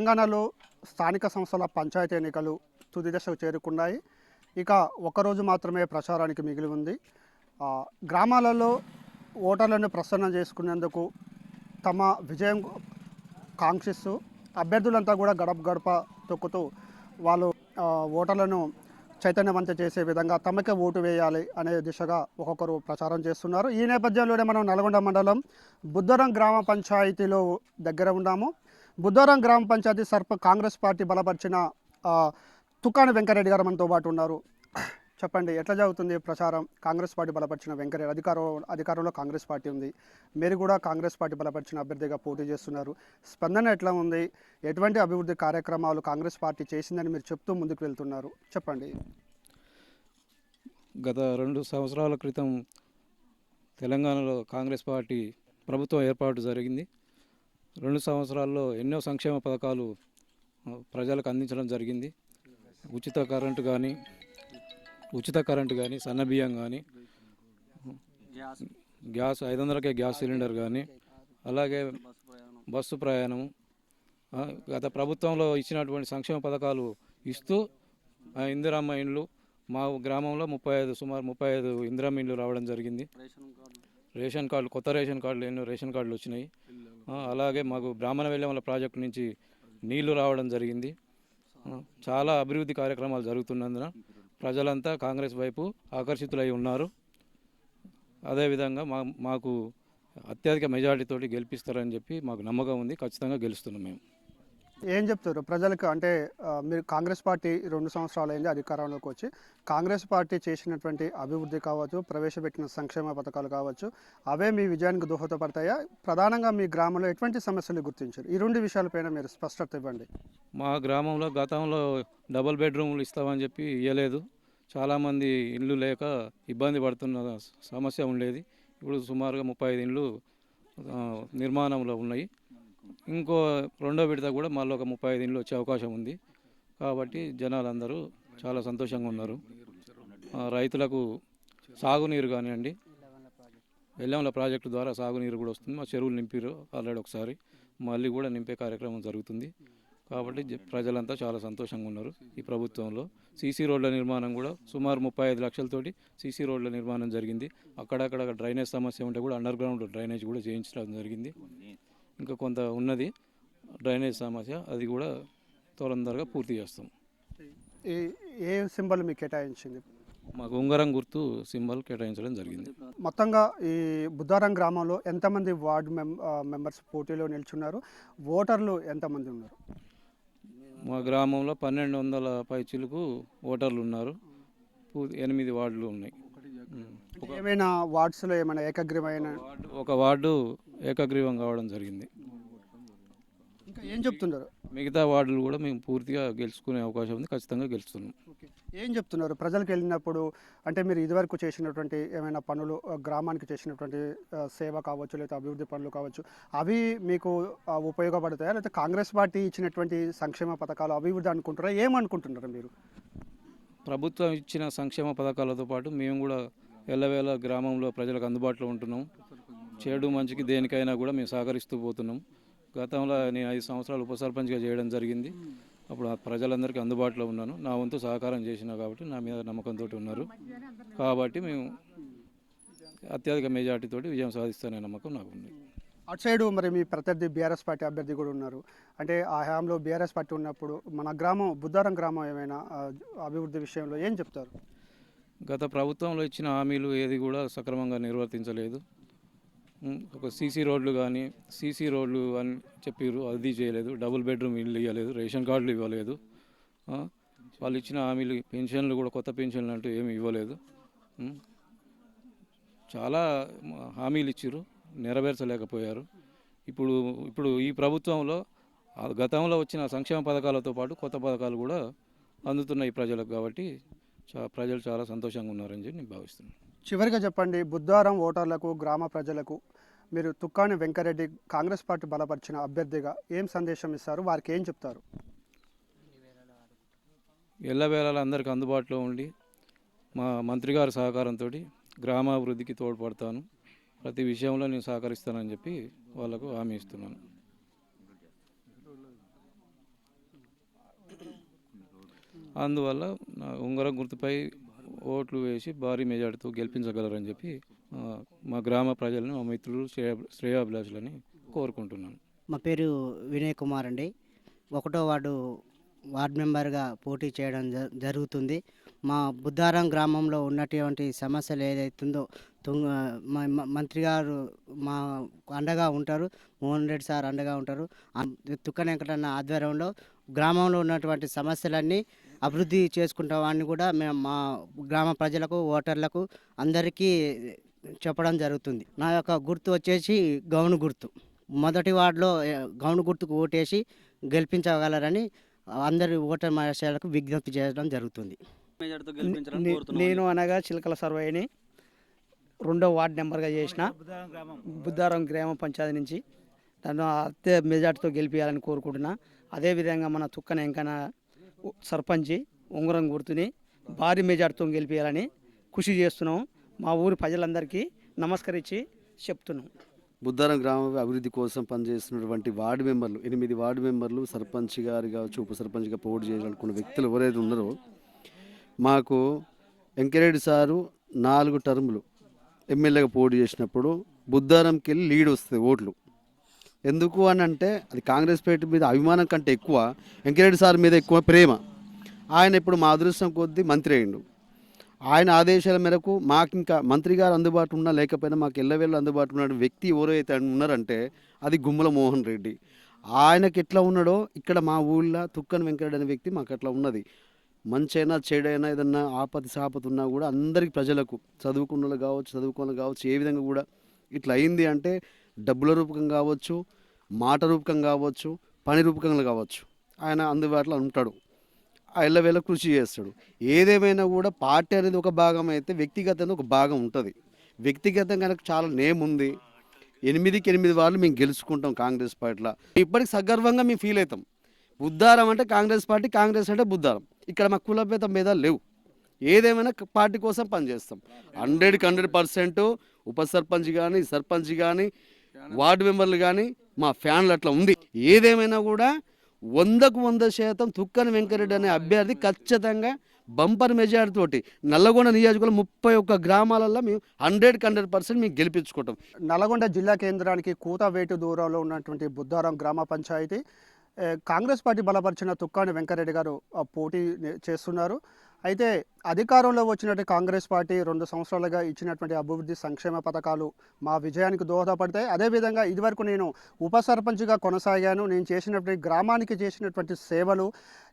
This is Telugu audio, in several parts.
తెలంగాణలో స్థానిక సంస్థల పంచాయతీ ఎన్నికలు తుది దశకు చేరుకున్నాయి. ఇక ఒకరోజు మాత్రమే ప్రచారానికి మిగిలి ఉంది. గ్రామాలలో ఓటర్లను ప్రసన్న చేసుకునేందుకు తమ విజయం కాంక్షిస్తూ అభ్యర్థులంతా కూడా గడప గడప తొక్కుతూ వాళ్ళు ఓటర్లను చైతన్యవంత చేసే విధంగా తమకే ఓటు వేయాలి అనే దిశగా ఒక్కొక్కరు ప్రచారం చేస్తున్నారు. ఈ నేపథ్యంలోనే మనం నల్గొండ మండలం బుద్ధరం గ్రామ పంచాయతీలో దగ్గర ఉన్నాము. బుద్ధారం గ్రామ పంచాయతీ సర్ప కాంగ్రెస్ పార్టీ బలపరిచిన ఆ, తుకాని వెంకరెడ్డి గారు మనతో పాటు ఉన్నారు. చెప్పండి ఎట్లా జరుగుతుంది ప్రచారం? కాంగ్రెస్ పార్టీ బలపరిచిన వెంకరెడ్డి అధికారం అధికారంలో కాంగ్రెస్ పార్టీ ఉంది. మీరు కూడా కాంగ్రెస్ పార్టీ బలపరిచిన అభ్యర్థిగా పోటీ చేస్తున్నారు. స్పందన ఎట్లా ఉంది? ఎటువంటి అభివృద్ధి కార్యక్రమాలు కాంగ్రెస్ పార్టీ చేసిందని మీరు చెప్తూ ముందుకు వెళ్తున్నారు. చెప్పండి. గత రెండు సంవత్సరాల క్రితం తెలంగాణలో కాంగ్రెస్ పార్టీ ప్రభుత్వం ఏర్పాటు జరిగింది. రెండు సంవత్సరాల్లో ఎన్నో సంక్షేమ పథకాలు ప్రజలకు అందించడం జరిగింది. ఉచిత కరెంటు కానీ ఉచిత కరెంటు కానీ సన్నబియ్యం కానీ గ్యాస్. ఐదు వందలకే గ్యాస్ సిలిండర్ కానీ అలాగే బస్సు ప్రయాణం ఆ, గత ప్రభుత్వంలో ఇచ్చినటువంటి సంక్షేమ పథకాలు ఇస్తూ ఇందిరమ్మ ఇండ్లు మా గ్రామంలో ముప్పై ఐదు సుమారు ముప్పై ఐదు ఇందిరమ్మ ఇండ్లు రావడం జరిగింది. రేషన్ కార్డులు కొత్త రేషన్ కార్డులు ఎన్నో రేషన్ కార్డులు వచ్చినాయి. అలాగే మాకు బ్రాహ్మణ వెల్లెమల ప్రాజెక్టు నుంచి నీళ్ళు రావడం జరిగింది. చాలా అభివృద్ధి కార్యక్రమాలు జరుగుతున్నందున ప్రజలంతా కాంగ్రెస్ వైపు ఆకర్షితులై ఉన్నారు. అదేవిధంగా మా మాకు అత్యధిక మెజారిటీతోటి గెలిపిస్తారని చెప్పి మాకు నమ్మకం ఉంది. ఖచ్చితంగా గెలుస్తున్నాం మేము. ఏం చెప్తారు? ప్రజలకు అంటే మీరు కాంగ్రెస్ పార్టీ రెండు సంవత్సరాలు అయింది అధికారంలోకి వచ్చి కాంగ్రెస్ పార్టీ చేసినటువంటి అభివృద్ధి కావచ్చు ప్రవేశపెట్టిన సంక్షేమ పథకాలు కావచ్చు అవే మీ విజయానికి దోహదపడతాయా? ప్రధానంగా మీ గ్రామంలో ఎటువంటి సమస్యలు గుర్తించారు? ఈ రెండు విషయాలపైన మీరు స్పష్టత ఇవ్వండి. మా గ్రామంలో గతంలో డబుల్ బెడ్రూమ్లు ఇస్తామని చెప్పి ఇవ్వలేదు చాలామంది ఇల్లు లేక ఇబ్బంది పడుతున్న సమస్య ఉండేది. ఇప్పుడు సుమారుగా ముప్పై ఐదు ఇండ్లు నిర్మాణంలో ఉన్నాయి. ఇంకో రెండో విడత కూడా మళ్ళీ ఒక ముప్పై ఐదు ఇండ్లు వచ్చే అవకాశం ఉంది. కాబట్టి జనాలందరూ చాలా సంతోషంగా ఉన్నారు. రైతులకు సాగునీరు కానివ్వండి వెల్లంల ప్రాజెక్టు ద్వారా సాగునీరు కూడా వస్తుంది. మా చెరువులు నింపారు ఆల్రెడీ ఒకసారి. మళ్ళీ కూడా నింపే కార్యక్రమం జరుగుతుంది. కాబట్టి జ- ప్రజలంతా చాలా సంతోషంగా ఉన్నారు ఈ ప్రభుత్వంలో. సీసీ రోడ్ల నిర్మాణం కూడా సుమారు ముప్పై ఐదు లక్షలతోటి సీసీ రోడ్ల నిర్మాణం జరిగింది. అక్కడక్కడ డ్రైనేజ్ సమస్య ఉంటే కూడా అండర్ గ్రౌండ్ డ్రైనేజ్ కూడా చేయించడం జరిగింది. ఇంకా కొంత ఉన్నది. డ్రైనేజ్ సమస్య అది కూడా తొందరగా పూర్తి చేస్తాం. ఏ సింబల్ మీకు కేటాయించింది? మాకు ఉంగరం గుర్తు సింబల్ కేటాయించడం జరిగింది. మొత్తంగా ఈ బుద్ధారం గ్రామంలో ఎంతమంది వార్డు మెంబర్స్ పోటీలో నిల్చున్నారు? ఓటర్లు ఎంతమంది ఉన్నారు? మా గ్రామంలో పన్నెండు వందల పైచిలకు ఓటర్లు ఉన్నారు. ఎనిమిది వార్డులు ఉన్నాయి. ఏమైనా వార్డ్స్లో ఏమైనా ఏకగ్రీవమైన వార్డు ఒక వార్డు ఏకగ్రీవం కావడం జరిగింది. ఇంకా ఏం చెప్తున్నారు? మిగతా వార్డులు కూడా మేము పూర్తిగా గెలుచుకునే అవకాశం ఉంది. ఖచ్చితంగా గెలుస్తున్నాం. ఏం చెప్తున్నారు? ప్రజలకు వెళ్ళినప్పుడు అంటే మీరు ఇదివరకు చేసినటువంటి ఏమైనా పనులు గ్రామానికి చేసినటువంటి సేవ కావచ్చు లేదా అభివృద్ధి పనులు కావచ్చు అవి మీకు ఉపయోగపడతాయా? లేదా కాంగ్రెస్ పార్టీ ఇచ్చినటువంటి సంక్షేమ పథకాలు అభివృద్ధి అనుకుంటారా ఏమనుకుంటున్నారు మీరు? ప్రభుత్వం ఇచ్చిన సంక్షేమ పథకాలతో పాటు మేము కూడా ఎల్లవేళ గ్రామంలో ప్రజలకు అందుబాటులో ఉంటున్నాం. చెడు మంచికి దేనికైనా కూడా మేము సహకరిస్తూ పోతున్నాం. గతంలో నేను ఐదు సంవత్సరాలు ఉప సర్పంచ్గా చేయడం జరిగింది. అప్పుడు ఆ ప్రజలందరికీ అందుబాటులో ఉన్నాను. నా వంతు సహకారం చేసిన కాబట్టి నా మీద నమ్మకంతో ఉన్నారు. కాబట్టి మేము అత్యధిక మెజార్టీతోటి విజయం సాధిస్తానే నమ్మకం నాకు ఉంది. అటు సైడ్ మరి మీ ప్రత్యర్థి బీఆర్ఎస్ పార్టీ అభ్యర్థి కూడా ఉన్నారు. అంటే ఆ హయాంలో బీఆర్ఎస్ పార్టీ ఉన్నప్పుడు మన గ్రామం బుద్ధారం గ్రామం ఏమైనా అభివృద్ధి విషయంలో ఏం చెప్తారు? గత ప్రభుత్వంలో ఇచ్చిన హామీలు ఏది కూడా సక్రమంగా నిర్వర్తించలేదు. ఒక సీసీ రోడ్లు కానీ సీసీ రోడ్లు అని చెప్పారు అది చేయలేదు. డబుల్ బెడ్రూమ్ ఇల్లు ఇవ్వలేదు రేషన్ కార్డులు ఇవ్వలేదు. వాళ్ళు ఇచ్చిన హామీలు పెన్షన్లు కూడా కొత్త పెన్షన్లు అంటూ ఏమి ఇవ్వలేదు. చాలా హామీలు ఇచ్చారు నెరవేర్చలేకపోయారు. ఇప్పుడు ఇప్పుడు ఈ ప్రభుత్వంలో ఆ గతంలో వచ్చిన సంక్షేమ పథకాలతో పాటు కొత్త పథకాలు కూడా అందుతున్నాయి ప్రజలకు కాబట్టి చా ప్రజలు చాలా సంతోషంగా ఉన్నారని చెప్పి నేను భావిస్తున్నాను. చివరిగా చెప్పండి బుద్ధారం ఓటర్లకు గ్రామ ప్రజలకు మీరు తుక్కాని వెంకరెడ్డి కాంగ్రెస్ పార్టీ బలపరిచిన అభ్యర్థిగా ఏం సందేశం ఇస్తారు? వారికి ఏం చెప్తారు? ఎల్లవేళలా అందరికీ అందుబాటులో ఉండి మా మంత్రి గారి సహకారంతో గ్రామాభివృద్ధికి తోడ్పడతాను. ప్రతి విషయంలో నేను సహకరిస్తానని చెప్పి వాళ్ళకు హామీ ఇస్తున్నాను. అందువల్ల నా ఉంగరం గుర్తుపై ఓట్లు వేసి భారీ మెజార్టీతో గెలిపించగలరని చెప్పి మా గ్రామ ప్రజలను మా మిత్రులు శ్రేయ శ్రేయాభిలాషులని కోరుకుంటున్నాను. మా పేరు వినయ్ కుమార్ అండి. ఒకటో వార్డు వార్డ్ మెంబర్గా పోటీ చేయడం జ- జరుగుతుంది. మా బుద్ధారం గ్రామంలో ఉన్నటువంటి సమస్యలు ఏదైతుందో తుంగ మంత్రి గారు మా అండగా ఉంటారు. మోహన్ రెడ్డి సార్ అండగా ఉంటారు. అన్- వెంకటన్న ఆధ్వర్యంలో గ్రామంలో ఉన్నటువంటి సమస్యలన్నీ అభివృద్ధి చేసుకుంటామని కూడా మేము మా గ్రామ ప్రజలకు ఓటర్లకు అందరికీ చెప్పడం జరుగుతుంది. నా యొక్క గుర్తు వచ్చేసి గౌను గుర్తు. మొదటి వార్డులో గౌను గుర్తుకు ఓటేసి గెలిపించగలరని అందరి ఓటర్ మహాశయాలకు విజ్ఞప్తి చేయడం జరుగుతుంది. నేను అనగా చిలకల సర్వేని రెండో వార్డు నెంబర్గా చేసిన బుద్ధారం గ్రామ పంచాయతీ నుంచి నన్ను అత్తే మెజార్టీతో గెలిపించాలని కోరుకుంటున్నా. అదేవిధంగా మన తుక్కన ఎంకన సర్పంచి ఉంగరం గుర్తుని భారీ మెజార్టీతో గెలిపించాలని కృషి చేస్తున్నాం. మా ఊరి ప్రజలందరికీ నమస్కరించి చెప్తున్నాం. బుద్ధారం గ్రామ అభివృద్ధి కోసం పనిచేస్తున్నటువంటి వార్డు మెంబర్లు ఎనిమిది వార్డు మెంబర్లు సర్పంచ్ గారిగా చూపు ఉప సర్పంచ్గా పోటీ చేయాలనుకున్న వ్యక్తులు ఎవరైతే ఉన్నారో మాకు వెంకరెడ్డి సారు నాలుగు టర్ములు ఎమ్మెల్యేగా పోటీ చేసినప్పుడు బుద్ధారంకి వెళ్ళి లీడ్ వస్తుంది ఓట్లు. ఎందుకు అని అంటే అది కాంగ్రెస్ పార్టీ మీద అభిమానం కంటే ఎక్కువ వెంకరెడ్డి సార్ మీద ఎక్కువ ప్రేమ. ఆయన ఇప్పుడు మా అదృష్టం కొద్దీ మంత్రి అయిండు ఆయన ఆదేశాల మేరకు మాకు ఇంకా మంత్రి గారు అందుబాటులో ఉన్నా లేకపోయినా మాకు ఎల్లవేళ్ళు అందుబాటులో ఉన్న వ్యక్తి ఎవరైతే ఉన్నారంటే అది గుమ్మల మోహన్ రెడ్డి. ఆయనకి ఎట్లా ఉన్నాడో ఇక్కడ మా ఊళ్ళో తుక్కన్ వెంకరెడ్డి అనే వ్యక్తి మాకు అట్లా ఉన్నది. మంచైనా చెడైనా ఏదన్నా ఆపతి సాపతి ఉన్నా కూడా అందరికి ప్రజలకు చదువుకున్న వాళ్ళు కావచ్చు చదువుకున్న కావచ్చు ఏ విధంగా కూడా ఇట్లా అయింది అంటే డబ్బుల రూపకం కావచ్చు మాట రూపకం కావచ్చు పని రూపకంగా కావచ్చు. ఆయన అందుబాటులో ఉంటాడు. ఆ ఎల్లవేళ కృషి చేస్తాడు. ఏదేమైనా కూడా పార్టీ అనేది ఒక భాగం అయితే వ్యక్తిగతంగా ఒక భాగం ఉంటుంది. వ్యక్తిగతంగా కనుక చాలా నేమ్ ఉంది. ఎనిమిదికి ఎనిమిది వాళ్ళు మేము గెలుచుకుంటాం కాంగ్రెస్ పార్టీలో. ఇప్పటికి సగర్వంగా మేము ఫీల్ అవుతాం. బుద్ధారం అంటే కాంగ్రెస్ పార్టీ కాంగ్రెస్ అంటే బుద్ధారం. ఇక్కడ మా కులభేద మీద లేవు. ఏదేమైనా పార్టీ కోసం పనిచేస్తాం. హండ్రెడ్కి హండ్రెడ్ పర్సెంట్ ఉప సర్పంచ్ కానీ సర్పంచ్ కానీ వార్డు మెంబర్లు కానీ మా ఫ్యాన్లు అట్లా ఉంది. ఏదేమైనా కూడా వందకు వంద శాతం తుక్కని వెంకరెడ్డి అనే అభ్యర్థి ఖచ్చితంగా బంపర్ మెజారిటీ తోటి నల్లగొండ నియోజకవర్గం ముప్పై ఒక్క గ్రామాలలో మేము హండ్రెడ్కి హండ్రెడ్ పర్సెంట్ మేము గెలిపించుకుంటాం. నల్గొండ జిల్లా కేంద్రానికి కూతవేటు దూరంలో ఉన్నటువంటి బుద్ధారం గ్రామ పంచాయతీ కాంగ్రెస్ పార్టీ బలపరిచిన తుక్కాని వెంకరెడ్డి గారు ఆ, పోటీ చేస్తున్నారు. అయితే అధికారంలో వచ్చినట్టు కాంగ్రెస్ పార్టీ రెండు సంవత్సరాలుగా ఇచ్చినటువంటి అభివృద్ధి సంక్షేమ పథకాలు మా విజయానికి దోహదపడతాయి. అదేవిధంగా ఇదివరకు నేను ఉప సర్పంచ్గా కొనసాగాను. నేను చేసినటువంటి గ్రామానికి చేసినటువంటి సేవలు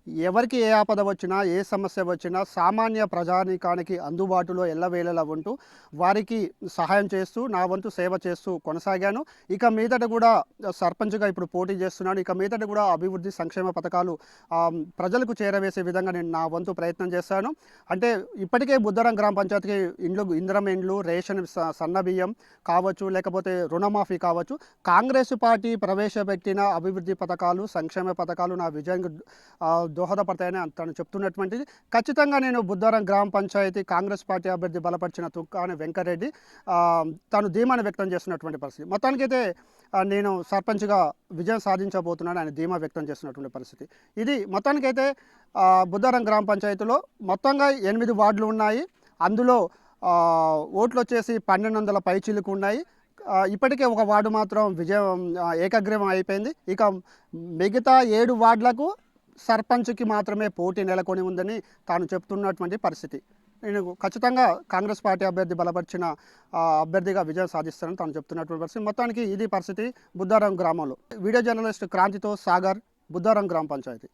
ఎవరికి ఏ ఆపద వచ్చినా ఏ సమస్య వచ్చినా సామాన్య ప్రజానీకానికి అందుబాటులో ఎల్లవేళలా ఉంటూ వారికి సహాయం చేస్తూ నా వంతు సేవ చేస్తూ కొనసాగాను. ఇక మీదట కూడా సర్పంచ్గా ఇప్పుడు పోటీ చేస్తున్నాను. ఇక మీదట కూడా అభివృద్ధి సంక్షేమ పథకాలు ప్రజలకు చేరవేసే విధంగా నేను నా వంతు ప్రయత్నం చేస్తాను. అంటే ఇప్పటికే బుద్ధరం గ్రామ పంచాయతీకి ఇండ్లు ఇంద్రం ఇండ్లు రేషన్ స- సన్న బియ్యం కావచ్చు లేకపోతే రుణమాఫీ కావచ్చు. కాంగ్రెస్ పార్టీ ప్రవేశపెట్టిన అభివృద్ధి పథకాలు సంక్షేమ పథకాలు నా విజయానికి దోహదపడతాయని తను చెప్తున్నటువంటిది. ఖచ్చితంగా నేను బుద్ధవరం గ్రామ పంచాయతీ కాంగ్రెస్ పార్టీ అభ్యర్థి బలపరిచిన తుక్కాని వెంకరెడ్డి తను ధీమాను వ్యక్తం చేస్తున్నటువంటి పరిస్థితి. మొత్తానికైతే నేను సర్పంచ్గా విజయం సాధించబోతున్నాను ఆయన ధీమా వ్యక్తం చేస్తున్నటువంటి పరిస్థితి. ఇది మొత్తానికైతే బుద్ధవరం గ్రామ పంచాయతీలో మొత్తంగా ఎనిమిది వార్డులు ఉన్నాయి. అందులో ఓట్లు వచ్చేసి పన్నెండు వందల పైచీలకు ఉన్నాయి. ఇప్పటికే ఒక వార్డు మాత్రం విజయం ఏకగ్రీవం అయిపోయింది. ఇక మిగతా ఏడు వార్డులకు సర్పంచ్కి మాత్రమే పోటీ నెలకొని ఉందని తాను చెప్తున్నటువంటి పరిస్థితి. నేను ఖచ్చితంగా కాంగ్రెస్ పార్టీ అభ్యర్థి బలపరిచిన అభ్యర్థిగా విజయం సాధిస్తానని తాను చెప్తున్నటువంటి పరిస్థితి. మొత్తానికి ఇది పరిస్థితి బుద్ధారం గ్రామంలో. వీడియో జర్నలిస్ట్ క్రాంతితో సాగర్ బుద్ధారం గ్రామ పంచాయతీ.